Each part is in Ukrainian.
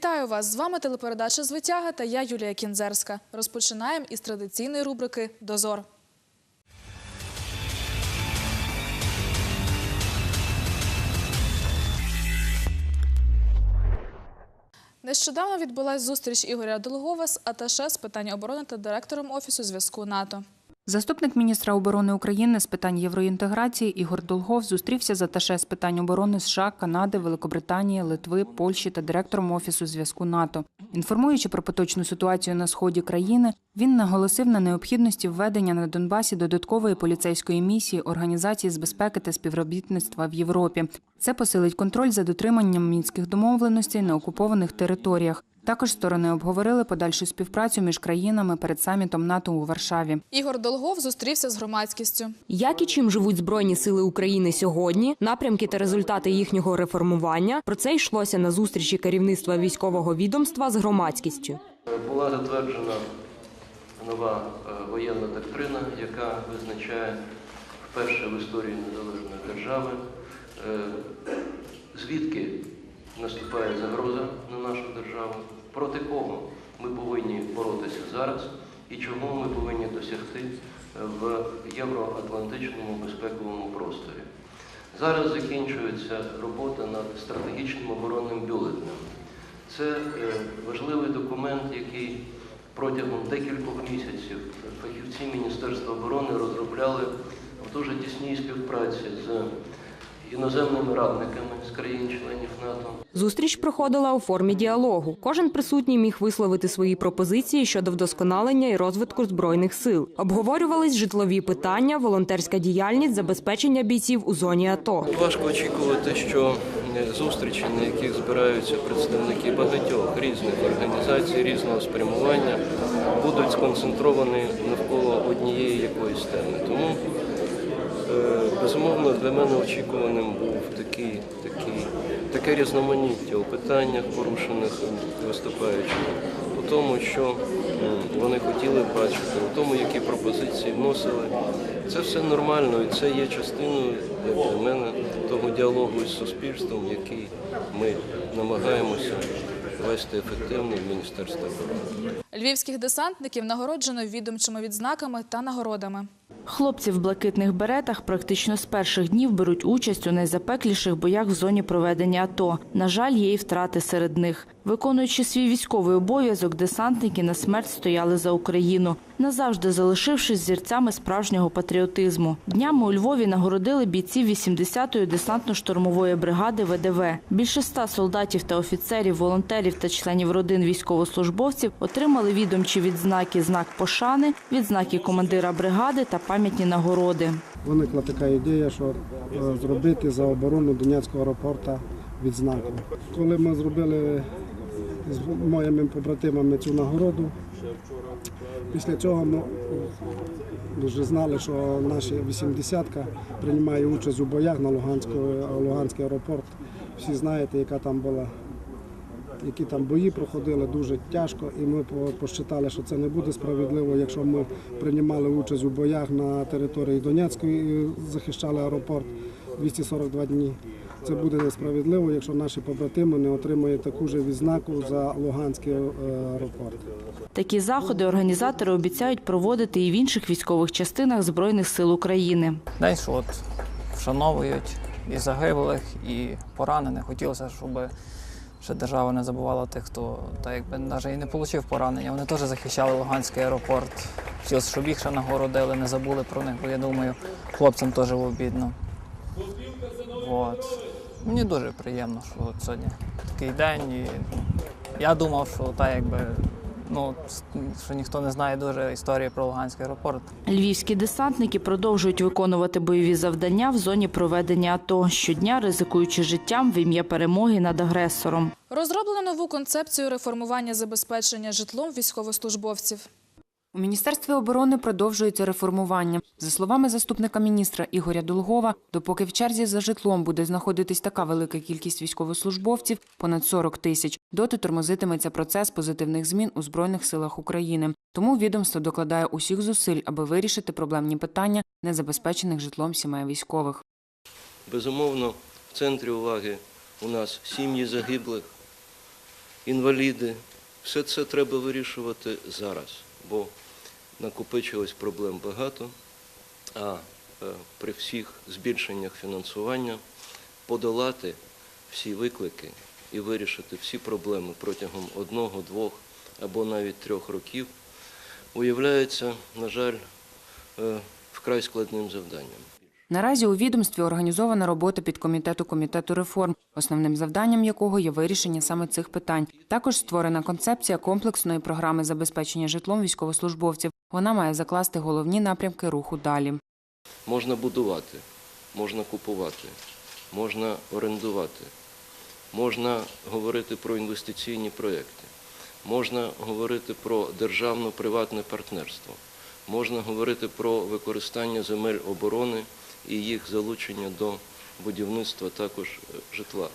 Вітаю вас! З вами телепередача «Звитяга» та я Юлія Кінзерська. Розпочинаємо із традиційної рубрики «Дозор». Нещодавно відбулася зустріч Ігоря Долгова з АТШ з питань оборони та директором Офісу зв'язку НАТО. Заступник міністра оборони України з питань євроінтеграції Ігор Долгов зустрівся з аташе з питань оборони США, Канади, Великобританії, Литви, Польщі та директором офісу зв'язку НАТО. Інформуючи про поточну ситуацію на сході країни, він наголосив на необхідності введення на Донбасі додаткової поліцейської місії Організації з безпеки та співробітництва в Європі. Це посилить контроль за дотриманням мінських домовленостей на окупованих територіях. Також сторони обговорили подальшу співпрацю між країнами перед самітом НАТО у Варшаві. Ігор Долгов зустрівся з громадськістю. Як і чим живуть збройні сили України сьогодні, напрямки та результати їхнього реформування про це йшлося на зустрічі керівництва військового відомства з громадськістю. Була затверджена нова е, воєнна доктрина, яка визначає вперше в історії незалежної держави, е, звідки наступає загроза на нашу державу, проти кого ми повинні боротися зараз і чого ми повинні досягти е, в євроатлантичному безпековому просторі. Зараз закінчується робота над стратегічним оборонним бюлетнем. Це е, важливий документ, який протягом декількох місяців фахівці Міністерства оборони розробляли в дуже тісній співпраці з іноземними радниками з країн-членів НАТО. Зустріч проходила у формі діалогу. Кожен присутній міг висловити свої пропозиції щодо вдосконалення і розвитку збройних сил. Обговорювались житлові питання, волонтерська діяльність, забезпечення бійців у зоні АТО. Важко очікувати, що зустрічі, на яких збираються представники багатьох різних організацій різного спрямування, будуть сконцентровані навколо однієї якоїсь теми. Тому Безумовно, для мене очікуваним був такий, такий, таке різноманіття у питаннях, порушених виступаючими, у тому, що вони хотіли бачити, у тому, які пропозиції вносили. Це все нормально і це є частиною, для мене, того діалогу із суспільством, який ми намагаємося вести ефективно в Міністерстві. Львівських десантників нагороджено відомчими відзнаками та нагородами. Хлопці в блакитних беретах практично з перших днів беруть участь у найзапекліших боях в зоні проведення АТО. На жаль, є і втрати серед них. Виконуючи свій військовий обов'язок, десантники на смерть стояли за Україну, назавжди залишившись зірцями справжнього патріотизму. Днями у Львові нагородили бійців 80-ї десантно-штурмової бригади ВДВ. Більше ста солдатів та офіцерів, волонтерів та членів родин військовослужбовців отримали відомчі відзнаки знак пошани, відзнаки командира бригади та пам'ятні нагороди. Виникла така ідея, що е, зробити за оборону Донецького аеропорта відзнаку. Коли ми зробили з моїми побратимами цю нагороду, після цього ми вже знали, що наша 80-ка приймає участь у боях на Луганську, Луганський аеропорт. Всі знаєте, яка там була. Які там бої проходили дуже тяжко, і ми посчитали, що це не буде справедливо, якщо ми приймали участь у боях на території Донецької, і захищали аеропорт 242 дні. Це буде несправедливо, якщо наші побратими не отримають таку ж відзнаку за Луганський е, аеропорт. Такі заходи організатори обіцяють проводити і в інших військових частинах Збройних сил України. День, що от вшановують і загиблих, і поранених. Хотілося, щоб ще держава не забувала тих, хто так якби навіть і не отримав поранення. Вони теж захищали Луганський аеропорт. Хотілося, щоб їх ще нагородили, не забули про них, бо я думаю, хлопцям теж обідно. От. Мені дуже приємно, що от сьогодні такий день. І я думав, що так якби. Ну, що ніхто не знає дуже історії про Луганський аеропорт. Львівські десантники продовжують виконувати бойові завдання в зоні проведення АТО, щодня ризикуючи життям в ім'я перемоги над агресором. Розроблено нову концепцію реформування забезпечення житлом військовослужбовців. У Міністерстві оборони продовжується реформування. За словами заступника міністра Ігоря Долгова, допоки в черзі за житлом буде знаходитись така велика кількість військовослужбовців, понад 40 тисяч, доти тормозитиметься процес позитивних змін у Збройних силах України. Тому відомство докладає усіх зусиль, аби вирішити проблемні питання незабезпечених житлом сімей військових. Безумовно, в центрі уваги у нас сім'ї загиблих, інваліди. Все це треба вирішувати зараз, бо накопичилось проблем багато, а е, при всіх збільшеннях фінансування подолати всі виклики і вирішити всі проблеми протягом одного, двох або навіть трьох років уявляється, на жаль, е, вкрай складним завданням. Наразі у відомстві організована робота підкомітету комітету комітету реформ, основним завданням якого є вирішення саме цих питань. Також створена концепція комплексної програми забезпечення житлом військовослужбовців. Вона має закласти головні напрямки руху далі. Можна будувати, можна купувати, можна орендувати, можна говорити про інвестиційні проєкти, можна говорити про державно-приватне партнерство, можна говорити про використання земель оборони і їх залучення до будівництва також е, житла.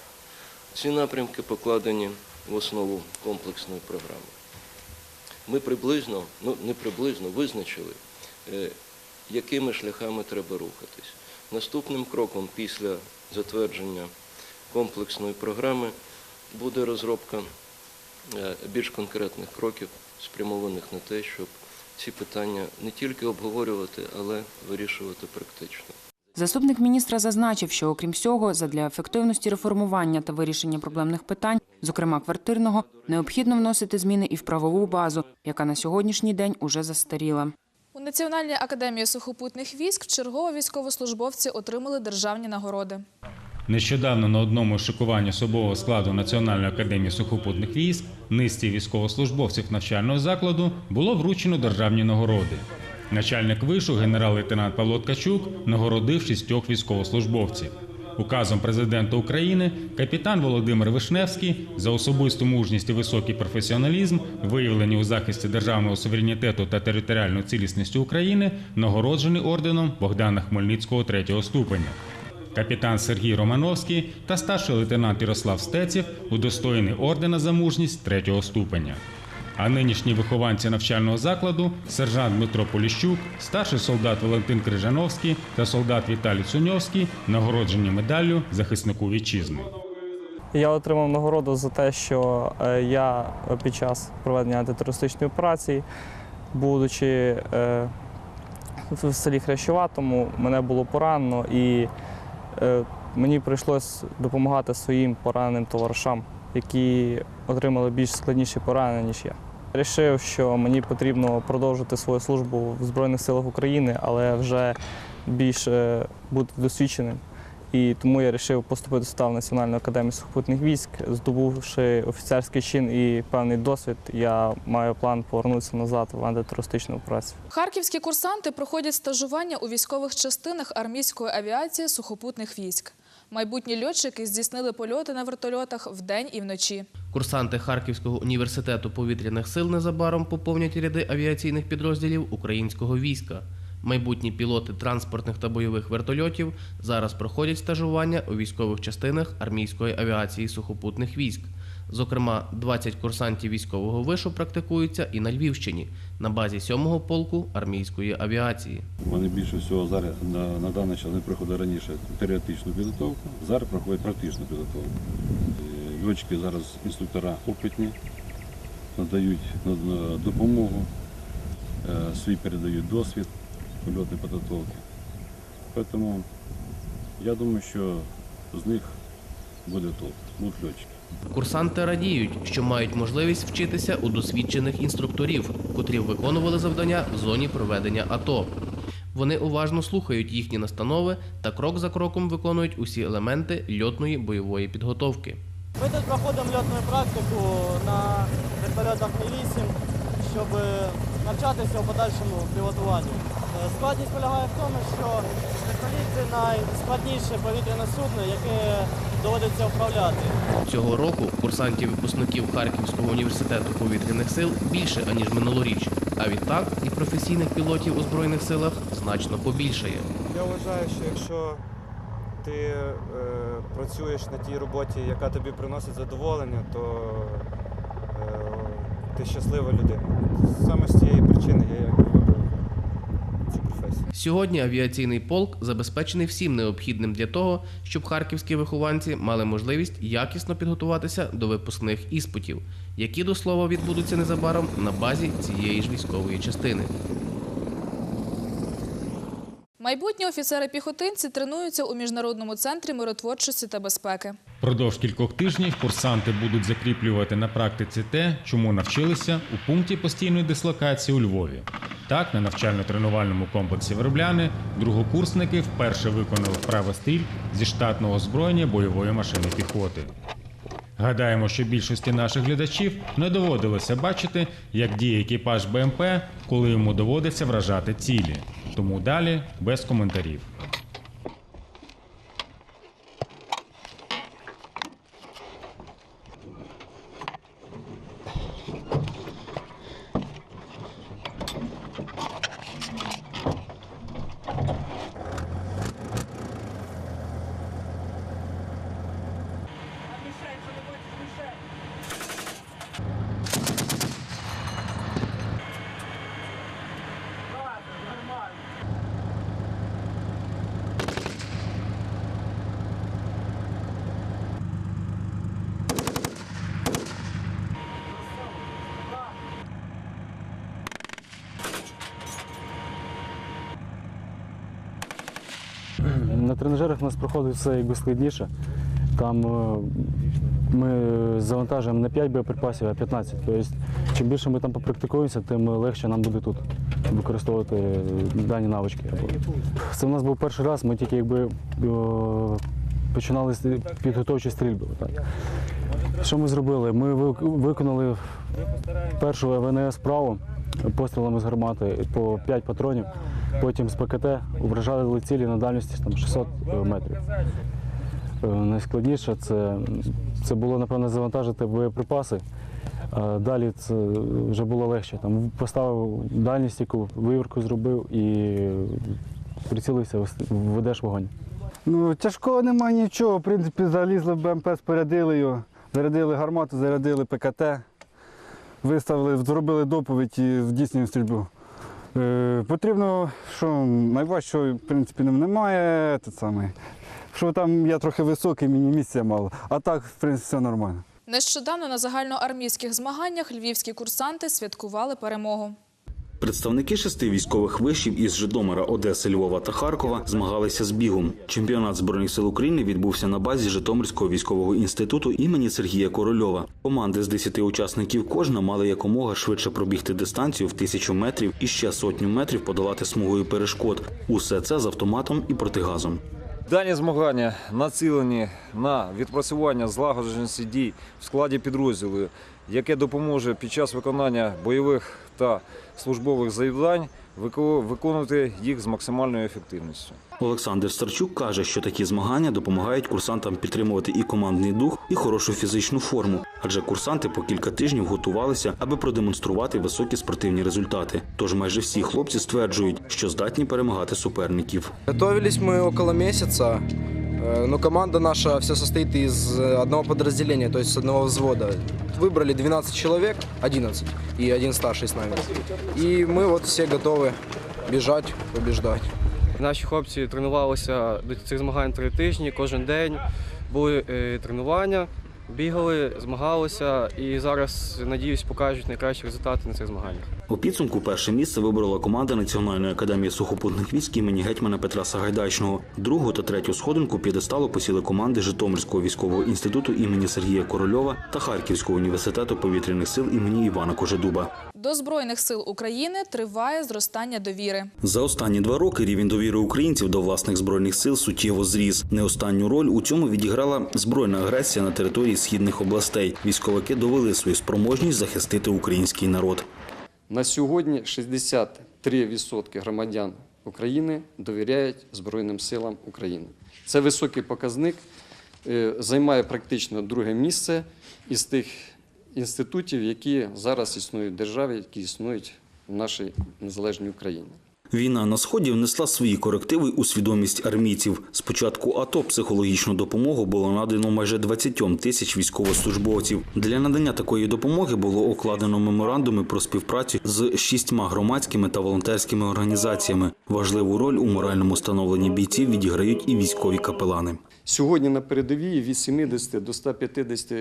Ці напрямки покладені в основу комплексної програми. Ми приблизно, ну не приблизно, визначили, е, якими шляхами треба рухатись. Наступним кроком після затвердження комплексної програми буде розробка е, більш конкретних кроків, спрямованих на те, щоб ці питання не тільки обговорювати, але вирішувати практично. Заступник міністра зазначив, що окрім всього, задля ефективності реформування та вирішення проблемних питань, зокрема квартирного, необхідно вносити зміни і в правову базу, яка на сьогоднішній день уже застаріла. У Національній академії сухопутних військ чергово військовослужбовці отримали державні нагороди. Нещодавно на одному із шикувань особового складу Національної академії сухопутних військ низці військовослужбовців навчального закладу було вручено державні нагороди. Начальник вишу генерал-лейтенант Павло Ткачук нагородив шістьох військовослужбовців. Указом президента України капітан Володимир Вишневський за особисту мужність і високий професіоналізм, виявлені у захисті державного суверенітету та територіальної цілісності України, нагороджений орденом Богдана Хмельницького третього ступеня. Капітан Сергій Романовський та старший лейтенант Ярослав Стеців удостоєні ордена за мужність третього ступеня. А нинішні вихованці навчального закладу сержант Дмитро Поліщук, старший солдат Валентин Крижановський та солдат Віталій Цуньовський нагороджені медаллю захиснику вітчизни. Я отримав нагороду за те, що е, я під час проведення антитерористичної операції, будучи е, в селі Хрящуватому, мене було поранено і е, мені прийшлось допомагати своїм пораненим товаришам, які отримали більш складніші поранення, ніж я. Рішив, що мені потрібно продовжити свою службу в Збройних силах України, але вже більш е, бути досвідченим. І тому я вирішив поступити сюди в Національну академію сухопутних військ. Здобувши офіцерський чин і певний досвід, я маю план повернутися назад в антитерористичну операцію. Харківські курсанти проходять стажування у військових частинах армійської авіації сухопутних військ. Майбутні льотчики здійснили польоти на вертольотах вдень і вночі. Курсанти Харківського університету повітряних сил незабаром поповнять ряди авіаційних підрозділів українського війська. Майбутні пілоти транспортних та бойових вертольотів зараз проходять стажування у військових частинах армійської авіації сухопутних військ. Зокрема, 20 курсантів військового вишу практикуються і на Львівщині на базі 7-го полку армійської авіації. Вони більше всього зараз на, на даний час не проходили раніше теоретичну підготовку, зараз проходять практичну підготовку. Е, Льотчики зараз інструктора опитні, надають на- на допомогу, е, свій передають досвід польотної підготовки. Тому я думаю, що з них буде толк, будуть льотчики. Курсанти радіють, що мають можливість вчитися у досвідчених інструкторів, котрі виконували завдання в зоні проведення АТО. Вони уважно слухають їхні настанови та крок за кроком виконують усі елементи льотної бойової підготовки. Ми тут проходимо льотну практику на вертольотах Мі-8, щоб навчатися у подальшому пілотуванню. Е, Складність полягає в тому, що вертоліт – це найскладніше повітряне судно, яке доводиться управляти. Цього року курсантів-випускників Харківського університету повітряних сил більше аніж минулоріч. А відтак і професійних пілотів у збройних силах значно побільшає. Я вважаю, що якщо ти е, працюєш на тій роботі, яка тобі приносить задоволення, то е, ти щаслива людина. Саме з цієї причини я як вибрав цю професію. Сьогодні авіаційний полк забезпечений всім необхідним для того, щоб харківські вихованці мали можливість якісно підготуватися до випускних іспитів, які до слова відбудуться незабаром на базі цієї ж військової частини. Майбутні офіцери-піхотинці тренуються у міжнародному центрі миротворчості та безпеки. Продовж кількох тижнів курсанти будуть закріплювати на практиці те, чому навчилися у пункті постійної дислокації у Львові. Так, на навчально-тренувальному комплексі Вербляни другокурсники вперше виконали вправи стріль зі штатного озброєння бойової машини піхоти. Гадаємо, що більшості наших глядачів не доводилося бачити, як діє екіпаж БМП, коли йому доводиться вражати цілі. Тому далі без коментарів. На тренажерах у нас проходить все якби складніше. Там е, ми завантажуємо не 5 боєприпасів, а 15. Тобто, чим більше ми там попрактикуємося, тим легше нам буде тут використовувати дані навички. Це в нас був перший раз, ми тільки якби е, починали підготовчі стрільби. Так. Що ми зробили? Ми виконали першу ВНС вправу пострілами з гармати по 5 патронів, потім з ПКТ вражали цілі на дальності там, 600 метрів. Е, Найскладніше це, це було, напевно, завантажити боєприпаси. А далі це вже було легше. Там поставив дальність, яку виверку зробив і прицілився, ведеш вогонь. Ну, тяжкого немає нічого. В принципі, залізли в БМП, спорядили його, зарядили гармату, зарядили ПКТ, виставили, зробили доповідь і здійснюємо стрільбу. Е, потрібно, що найважчого, в принципі, нем- немає. Те саме. Що там я трохи високий, мені місця мало. А так, в принципі, все нормально. Нещодавно на загальноармійських змаганнях львівські курсанти святкували перемогу. Представники шести військових вишів із Житомира, Одеси, Львова та Харкова змагалися з бігом. Чемпіонат збройних сил України відбувся на базі Житомирського військового інституту імені Сергія Корольова. Команди з 10 учасників кожна мали якомога швидше пробігти дистанцію в тисячу метрів і ще сотню метрів подолати смугою перешкод. Усе це з автоматом і протигазом. Дані змагання націлені на відпрацювання злагодженості дій в складі підрозділу, яке допоможе під час виконання бойових та службових завдань виконувати їх з максимальною ефективністю. Олександр Старчук каже, що такі змагання допомагають курсантам підтримувати і командний дух, і хорошу фізичну форму, адже курсанти по кілька тижнів готувалися, аби продемонструвати високі спортивні результати. Тож майже всі хлопці стверджують, що здатні перемагати суперників. Готувалися ми около месяца, э, но команда наша вся состоит из э, одного подразделения, то есть с одного взвода. Выбрали 12 человек, 11, и один старший с нами. И мы вот все готовы бежать, побеждать. Наші хлопці тренувалися до цих змагань три тижні, кожен день були е, тренування, бігали, змагалися і зараз, надіюсь, покажуть найкращі результати на цих змаганнях. У підсумку перше місце виборола команда Національної академії сухопутних військ імені гетьмана Петра Сагайдачного. Другу та третю сходинку п'єдесталу посіли команди Житомирського військового інституту імені Сергія Корольова та Харківського університету повітряних сил імені Івана Кожедуба. До Збройних сил України триває зростання довіри. За останні два роки рівень довіри українців до власних збройних сил суттєво зріс. Не останню роль у цьому відіграла збройна агресія на території східних областей. Військовики довели свою спроможність захистити український народ. На сьогодні 63% громадян України довіряють Збройним силам України. Це високий показник, е, займає практично друге місце із тих інститутів, які зараз існують в державі, які існують в нашій незалежній Україні. Війна на сході внесла свої корективи у свідомість армійців. З початку АТО психологічну допомогу було надано майже 20 тисяч військовослужбовців. Для надання такої допомоги було укладено меморандуми про співпрацю з шістьма громадськими та волонтерськими організаціями. Важливу роль у моральному становленні бійців відіграють і військові капелани. Сьогодні на передовій від 70 до 150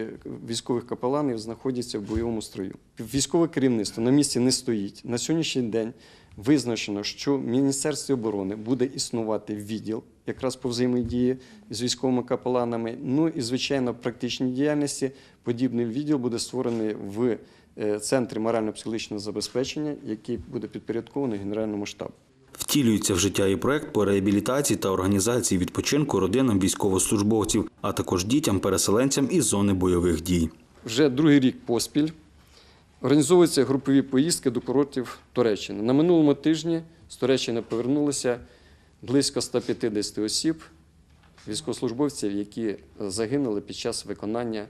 військових капеланів знаходяться в бойовому строю. Військове керівництво на місці не стоїть. На сьогоднішній день визначено, що в Міністерстві оборони буде існувати відділ якраз по взаємодії з військовими капеланами. Ну і звичайно, в практичній діяльності подібний відділ буде створений в е, центрі морально-психологічного забезпечення, який буде підпорядкований Генеральному штабу. Втілюється в життя і проект по реабілітації та організації відпочинку родинам військовослужбовців, а також дітям-переселенцям із зони бойових дій. Вже другий рік поспіль організовуються групові поїздки до курортів Туреччини. На минулому тижні з Туреччини повернулося близько 150 осіб, військовослужбовців, які загинули під час виконання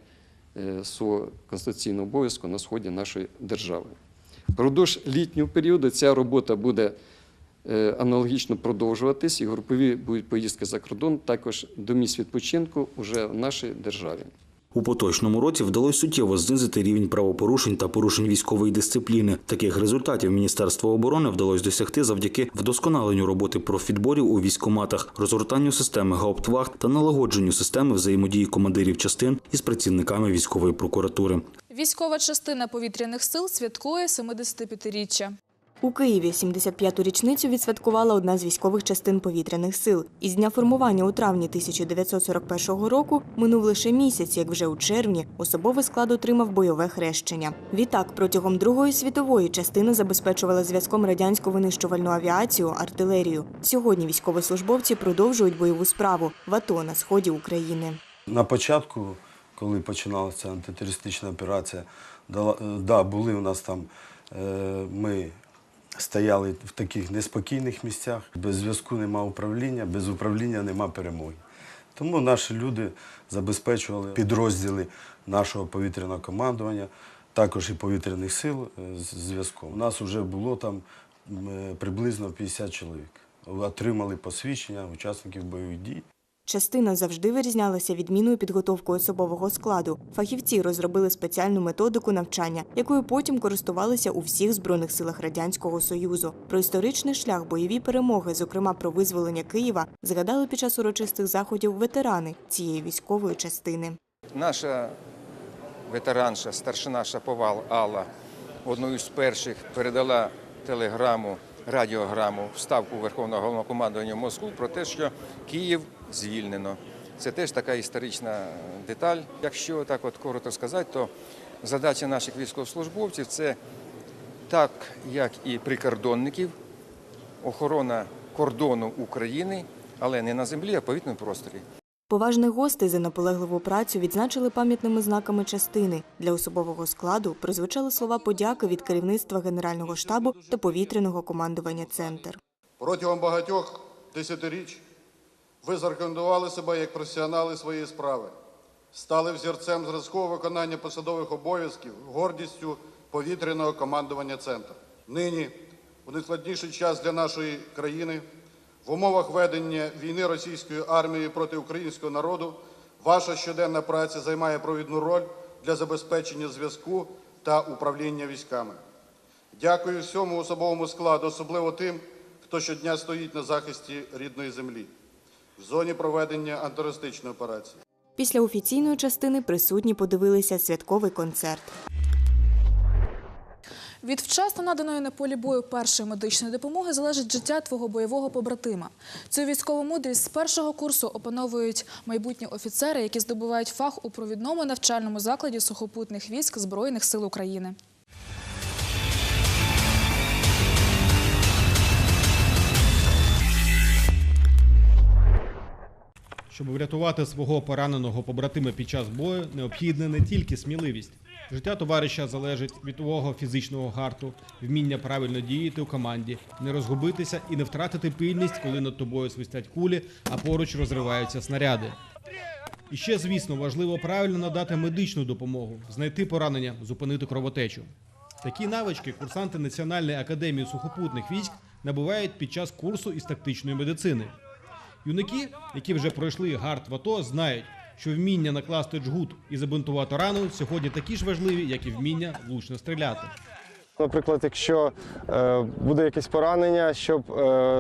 е, свого конституційного обов'язку на сході нашої держави. Впродовж літнього періоду ця робота буде аналогічно продовжуватись, і групові будуть поїздки за кордон, також до місць відпочинку уже в нашій державі. У поточному році вдалося суттєво знизити рівень правопорушень та порушень військової дисципліни. Таких результатів Міністерство оборони вдалося досягти завдяки вдосконаленню роботи профідборів у військоматах, розгортанню системи гауптвахт та налагодженню системи взаємодії командирів частин із працівниками військової прокуратури. Військова частина повітряних сил святкує 75-річчя. У Києві 75-ту річницю відсвяткувала одна з військових частин повітряних сил. Із дня формування у травні 1941 року минув лише місяць, як вже у червні особовий склад отримав бойове хрещення. Відтак, протягом Другої світової частина забезпечувала зв'язком радянську винищувальну авіацію, артилерію. Сьогодні військовослужбовці продовжують бойову справу в АТО на сході України. На початку, коли починалася антитерористична операція, да, да, були у нас там, е, ми стояли в таких неспокійних місцях. Без зв'язку нема управління, без управління нема перемоги. Тому наші люди забезпечували підрозділи нашого повітряного командування, також і повітряних сил е, зв'язком. У нас вже було там е, приблизно 50 чоловік. Отримали посвідчення учасників бойових дій. Частина завжди вирізнялася відмінною підготовкою особового складу. Фахівці розробили спеціальну методику навчання, якою потім користувалися у всіх збройних силах радянського союзу. Про історичний шлях бойові перемоги, зокрема про визволення Києва, згадали під час урочистих заходів ветерани цієї військової частини. Наша ветеранша, старшина Шаповал Алла, одною з перших передала телеграму, радіограму в ставку Верховного головного командування в Москву про те, що Київ звільнено. Це теж така історична деталь. Якщо так от коротко сказати, то задача наших військовослужбовців це так, як і прикордонників, охорона кордону України, але не на землі, а в повітряному просторі. Поважних гостей за наполегливу працю відзначили пам'ятними знаками частини. Для особового складу прозвучали слова подяки від керівництва Генерального штабу та повітряного командування «Центр». Протягом багатьох десятиріч ви зарекомендували себе як професіонали своєї справи, стали взірцем зразкового виконання посадових обов'язків, гордістю повітряного командування «Центр». Нині, у найскладніший час для нашої країни, в умовах ведення війни російської армії проти українського народу, ваша щоденна праця займає провідну роль для забезпечення зв'язку та управління військами. Дякую всьому особовому складу, особливо тим, хто щодня стоїть на захисті рідної землі в зоні проведення антитерористичної операції. Після офіційної частини присутні подивилися святковий концерт. Від вчасно наданої на полі бою першої медичної допомоги залежить життя твого бойового побратима. Цю військову мудрість з першого курсу опановують майбутні офіцери, які здобувають фах у провідному навчальному закладі сухопутних військ Збройних сил України. Щоб врятувати свого пораненого побратима під час бою, необхідна не тільки сміливість. Життя товариша залежить від твого фізичного гарту, вміння правильно діяти у команді, не розгубитися і не втратити пильність, коли над тобою свистять кулі, а поруч розриваються снаряди. І ще, звісно, важливо правильно надати медичну допомогу, знайти поранення, зупинити кровотечу. Такі навички курсанти Національної академії сухопутних військ набувають під час курсу із тактичної медицини. Юнаки, які вже пройшли гард в АТО, знають, що вміння накласти джгут і забинтувати рану сьогодні такі ж важливі, як і вміння влучно стріляти. Наприклад, якщо е, буде якесь поранення, щоб е,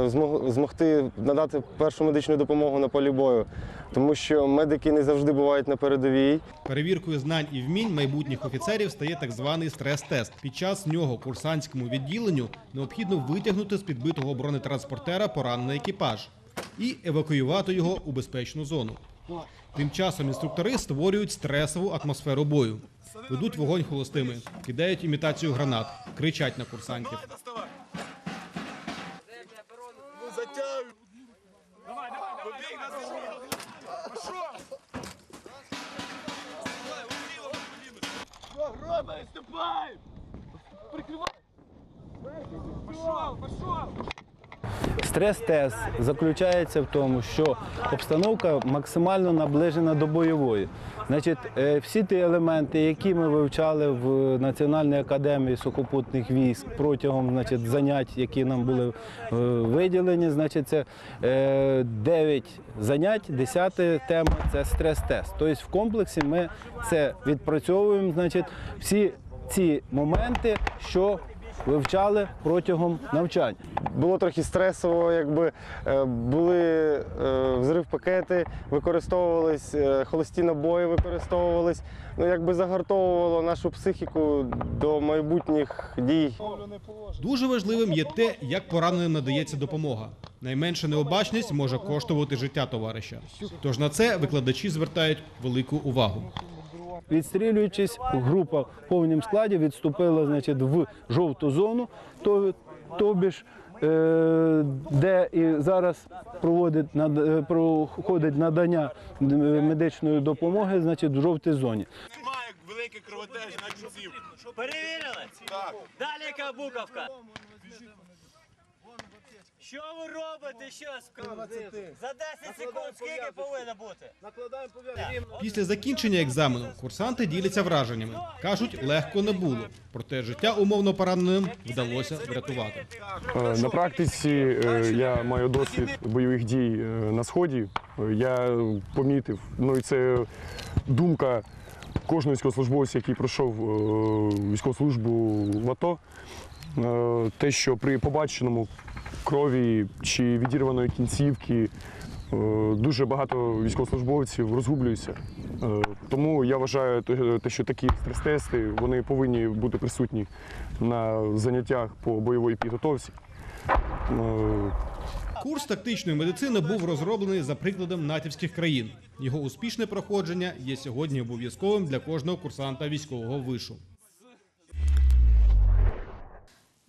змог- змогти надати першу медичну допомогу на полі бою, тому що медики не завжди бувають на передовій. Перевіркою знань і вмінь майбутніх офіцерів стає так званий стрес-тест. Під час нього курсантському відділенню необхідно витягнути з підбитого бронетранспортера поранений екіпаж і евакуювати його у безпечну зону. Тим часом інструктори створюють стресову атмосферу бою. Ведуть вогонь холостими, кидають імітацію гранат, кричать на курсантів. Стрес-тест заключається в тому, що обстановка максимально наближена до бойової. Значить, е, всі ті елементи, які ми вивчали в Національній академії сухопутних військ протягом значить, занять, які нам були е, виділені, значить, це 9 занять, 10 тема це стрес-тест. Тобто в комплексі ми це відпрацьовуємо, значить, всі ці моменти, що вивчали протягом навчань. Було трохи стресово, якби е, були е, взрив пакети, використовувались е, холості набої, використовувались. Ну якби загартовувало нашу психіку до майбутніх дій. Дуже важливим є те, як пораненим надається допомога. Найменша необачність може коштувати життя товариша. Тож на це викладачі звертають велику увагу. Відстрілюючись, група в повному складі відступила значить, в жовту зону, то, тобі ж, е, де і зараз проводить, над- е, проходить надання е, медичної допомоги значить, в жовтій зоні. велике кровотечення на кінців. Перевірили? Так. Далі яка буковка? Що ви робите? Що за 10 секунд скільки повинно бути? Накладаємо пов'язку. Після закінчення екзамену курсанти діляться враженнями. кажуть, легко не було. Проте життя умовно пораненим вдалося врятувати. Е, На практиці е, я маю досвід бойових дій е, на сході. Я помітив, ну і це думка кожного військовослужбовця, який пройшов військову службу в АТО. Те, що при побаченому крові чи відірваної кінцівки е, дуже багато військовослужбовців розгублюються. Е, Тому я вважаю, те- що такі стрес-тести вони повинні бути присутні на заняттях по бойовій підготовці. Е, Курс тактичної медицини був розроблений за прикладом натівських країн. Його успішне проходження є сьогодні обов'язковим для кожного курсанта військового вишу.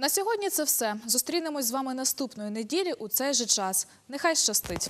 На сьогодні це все. Зустрінемось з вами наступної неділі у цей же час. Нехай щастить.